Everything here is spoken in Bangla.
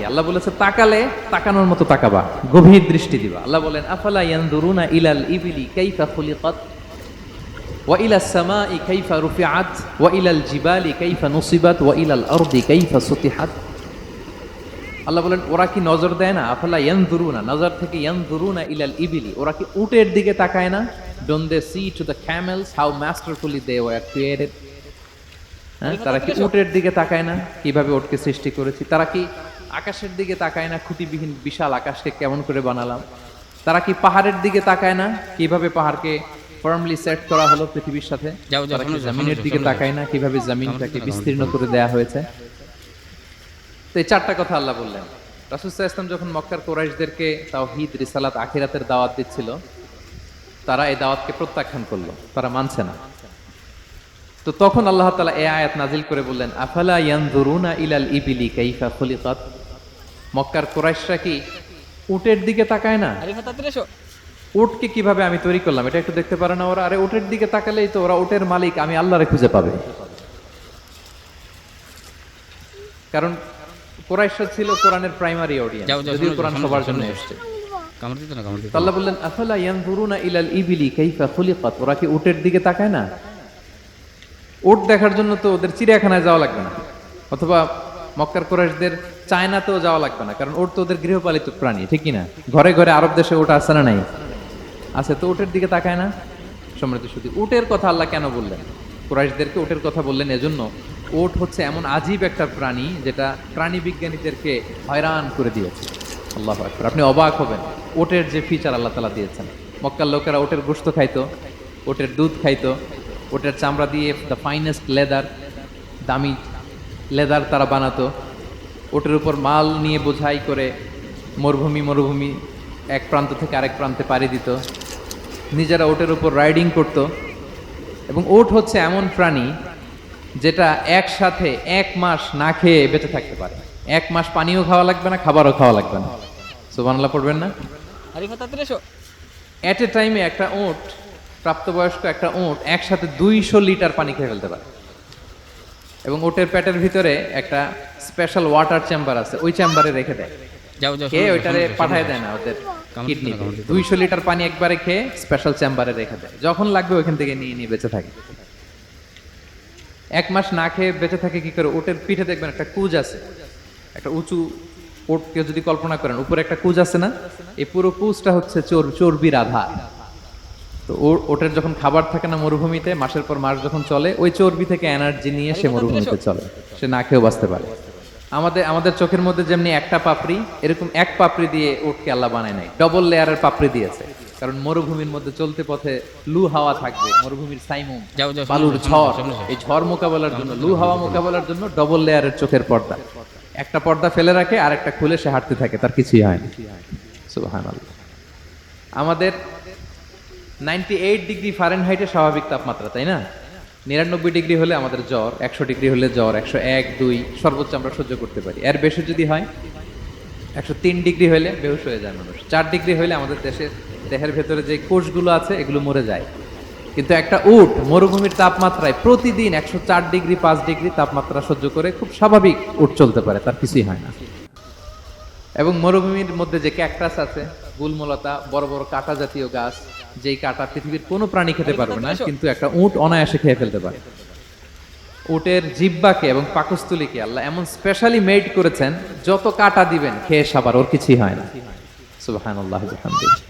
কি? আল্লাহ বলেছে, তাকালে তাকানোর মতো তাকাবা, গভীর দৃষ্টি দিবা। আল্লাহ বলেন, আফালা ইয়ানদুরুনা ইলাল ইবিলি কাইফা খুলিকাত? ওয়া সামাই কাইফা রুফিআত? ওয়া ইলাল জিবালি কাইফা নুসিবাত? ওয়া ইলাল আরদি কাইফা সুতিহাত? আল্লাহ বলেন, ওরা কি নজর দেয় না? আফালা ইয়ানদুরুনা নজর থেকে ইয়ানদুরুনা ইলাল ইবিলি। ওরা কি উটের দিকে তাকায় না? Don't they see to the camels how masterfully they were created হ্যাঁ তারা কি উটের দিকে তাকায় না? কীভাবে ওটকে সৃষ্টি করেছি? তারা কি আকাশের দিকে তাকায় না খুঁটিবিহীন বিশাল আকাশকে কেমন করে বানালাম? তারা কি পাহাড়ের দিকে তাকায় না? কীভাবে পাহাড়কে ফার্মলি সেট করা হলো পৃথিবীর সাথে? জমিনের দিকে তাকায় না? কীভাবে জমিনটাকে বিস্তীর্ণ করে দেয়া হয়েছে? তো এই চারটা কথা আল্লাহ বললেন। রাসুসাহ ইসলাম যখন মক্কার কোরাইশদেরকে তাওহীদ রিসালাত আখিরাতের দাওয়াত দিচ্ছিল তারা এই দাওয়াতকে প্রত্যাখ্যান করল। তারা মানছে না। তো তখন আল্লাহ তালা এ আয়াত নাজিল করে বললেন আফালা ইয়ানজুরুনা ইলাল ইবিলি কাইফা খুলিকাত? মক্কার কোরাইশরা কি উটের দিকে তাকায় না? এসো। উটকে কীভাবে আমি তৈরি করলাম? এটা একটু দেখতে পারে না ওরা। আরে উটের দিকে তাকালেই তো ওরা উটের মালিক আমি আল্লাহরে খুঁজে পাবে। কারণ কোরাইশরা ছিল কোরআনের প্রাইমারি অডিয়েন্স যদিও কোরআন সবার জন্য। এসেছে। আল্লাহ বললেন আফালা ইয়ানজুরুনা ইলাল ইবিলি কাইফা খুলিকাত? ওরা কি উটের দিকে তাকায় না? উট দেখার জন্য তো ওদের চিড়িয়াখানায় যাওয়া লাগবে না। অথবা মক্কার কোরাইশদের চায়নাতেও যাওয়া লাগবে না, কারণ ওর তো ওদের গৃহপালিত প্রাণী, ঠিক না ঘরে ঘরে আরব দেশে ওটা আছে না নাই। আছে তো উটের দিকে তাকায় না? সমৃদ্ধ শুধু উটের কথা আল্লাহ কেন বললেন? কুরাইশদেরকে উটের কথা বললেন এজন্য। ওট হচ্ছে এমন আজীব একটা প্রাণী যেটা প্রাণী বিজ্ঞানীদেরকে হয়রান করে দিয়েছে। আল্লাহ আকবার, আপনি অবাক হবেন। ওটের যে ফিচার আল্লাহ তালা দিয়েছেন। মক্কার লোকেরা ওটের গোস্ত খাইতো ওটের দুধ খাইতো ওটের চামড়া দিয়ে দ্য ফাইনেস্ট লেদার দামি লেদার তারা বানাতো। ওটের উপর মাল নিয়ে বোঝাই করে মরুভূমি মরুভূমি এক প্রান্ত থেকে আরেক প্রান্তে পাড়ি দিত। নিজেরা ওটের উপর রাইডিং করত এবং ওট হচ্ছে এমন প্রাণী যেটা একসাথে এক মাস না খেয়ে বেঁচে থাকতে পারে। এক মাস পানিও খাওয়া লাগবে না খাবারও খাওয়া লাগবে না। সুবহানাল্লাহ পড়বেন না? অ্যাট এ টাইমে একটা ওট প্রাপ্তবয়স্ক একটা ওট একসাথে দুইশো লিটার পানি খেয়ে ফেলতে পারে। এবং ওটের পেটের ভিতরে একটা স্পেশাল ওয়াটার চেম্বার আছে ওই চেম্বারে রেখে দেয়। যাও যাও খেয়ে ওইটারে পাঠায় দেয় না ওদের কিডনি। দুইশো লিটার পানি একবারে খেয়ে স্পেশাল চেম্বারে রেখে দেয়। যখন লাগবে ওইখান থেকে নিয়ে নিয়ে বেঁচে থাকে। এক মাস না খেয়ে বেঁচে থাকে কি করে? ওটের পিঠে দেখবেন একটা কুজ আছে। একটা উঁচু ওটকে যদি কল্পনা করেন উপরে একটা কুজ আছে না? এই পুরো কুজটা হচ্ছে চোর চর্বির আধার। তো ও- ওটের যখন খাবার থাকে না মরুভূমিতে মাসের পর মাস যখন চলে ওই চর্বি থেকে এনার্জি নিয়ে সে মরুভূমিতে চলে। সে না খেয়েও বাঁচতে পারে। আমাদের আমাদের চোখের মধ্যে যেমনি একটা পাপড়ি এরকম এক পাপড়ি দিয়ে ওটকে আল্লাহ বানায় নাই। ডবল লেয়ারের পাপড়ি দিয়েছে। কারণ মরুভূমির মধ্যে চলতে পথে লু হাওয়া থাকবে মরুভূমির সাইমুম বালুর ঝড়। এই ঝড় মোকাবেলার জন্য লু হাওয়া মোকাবেলার জন্য ডবল লেয়ারের চোখের পর্দা। একটা পর্দা ফেলে রাখে আর একটা খুলে সে হাঁটতে থাকে তার কিছুই হয় না। আমাদের নাইনটি এইট ডিগ্রি ফারেনহাইটে স্বাভাবিক তাপমাত্রা, তাই না? নিরানব্বই ডিগ্রি হলে আমাদের জ্বর, একশো ডিগ্রি হলে জ্বর, একশো এক, দুই, সর্বোচ্চ আমরা সহ্য করতে পারি। এর বেশি যদি হয়, একশো তিন ডিগ্রি হলে বেহুশ হয়ে যায় মানুষ। চার ডিগ্রি হলে আমাদের দেশের, দেহের ভেতরে যে কোষগুলো আছে, এগুলো মরে যায়। কিন্তু একটা উট মরুভূমির তাপমাত্রায় প্রতিদিন একশো চার ডিগ্রি, পাঁচ ডিগ্রি তাপমাত্রা সহ্য করে খুব স্বাভাবিক উট চলতে পারে, তার কিছুই হয় না। এবং মরুভূমির মধ্যে যে ক্যাকটাস আছে, গুলমলতা, বড় বড় কাটা জাতীয় গাছ যেই কাটা পৃথিবীর কোনো প্রাণী খেতে পারবে না কিন্তু একটা উঁট অনায়াসে খেয়ে ফেলতে পারে। উটের জিব্বাকে এবং পাকস্থলীকে আল্লাহ এমন স্পেশালি মেড করেছেন যত কাটা দিবেন খেয়ে সাবার ওর কিছুই হয় না। সুবাহ বিহামদিহি।